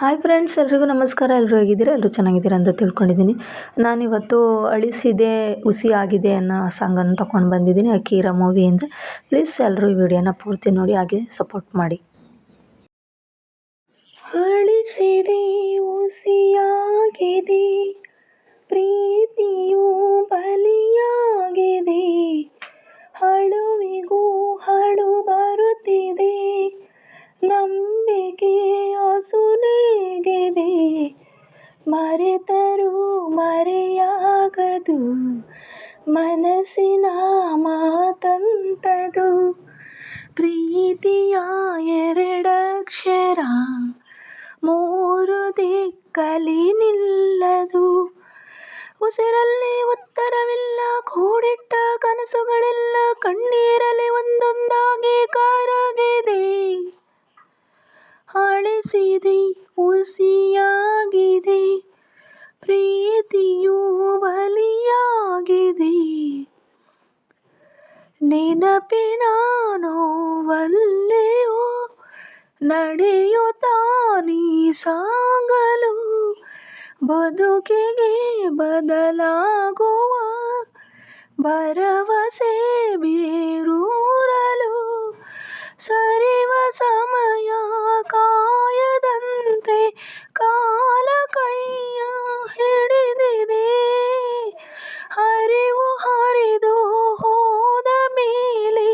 Hi friends ಎಲ್ರಿಗೂ ನಮಸ್ಕಾರ. ಎಲ್ಲರೂ ಹೇಗಿದ್ದೀರಾ? ಎಲ್ಲರೂ ಚೆನ್ನಾಗಿದ್ದೀರಾ ಅಂತ ತಿಳ್ಕೊಂಡಿದ್ದೀನಿ. ನಾನಿವತ್ತು ಅಳಿಸಿದೆ, ಹುಸಿ ಆಗಿದೆ ಅನ್ನೋ ಸಾಂಗನ್ನು ತೊಗೊಂಡು ಬಂದಿದ್ದೀನಿ. ಅಕೀರಾ ಮೂವಿಯಿಂದ ಪ್ಲೀಸ್ ಎಲ್ಲರೂ ಈ ವಿಡಿಯೋನ ಪೂರ್ತಿ ನೋಡಿ, ಹಾಗೆ ಸಪೋರ್ಟ್ ಮಾಡಿ. ಅಳಿಸಿದೆ, ಹುಸಿಯಾಗಿದೆ, ಪ್ರೀತಿಯು ಮರೆತರೂ ಮರೆಯಾಗದು. ಮನಸ್ಸಿನ ಮಾತಂತದು. ಪ್ರೀತಿಯ ಎರಡಕ್ಷರ ಮೂರು ದಿಕ್ಕಲಿ ನಿಲ್ಲದು. ಉಸಿರಲ್ಲಿ ಉತ್ತರವಿಲ್ಲ, ಕೂಡಿಟ್ಟ ಕನಸುಗಳೆಲ್ಲ ಕಣ್ಣೀರಲ್ಲಿ ಒಂದೊಂದಾಗಿ ಕರಗಿದೆ ಅಳಿಸಿದೆ ಹುಸಿಯಾಗಿದೆ ಪ್ರೀತಿಯು ಬಲಿಯಾಗಿದೆ. ನೆನಪಿನ ನೋವಲ್ಲೆಯೋ ನಡೆಯುತ್ತಾ ನೀ ಸಾಗಲು ಬದುಕಿಗೆ ಬದಲಾಗುವ ಭರವಸೆ ಬೇರೂರಲು ಕಾಲ ಕೈಯ ಹಿಡಿದಿದೆ. ಹರಿವು ಹರಿದು ಹೋದ ಮೇಲೆ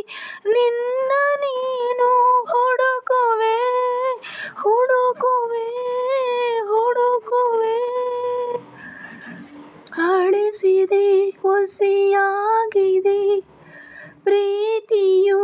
ನಿನ್ನ ನೀನು ಹುಡುಕುವೆ ಹುಡುಕುವೆ ಹುಡುಕುವೆ. ಅಳಿಸಿದೆ ಹುಸಿಯಾಗಿದೆ, ಪ್ರೀತಿಯು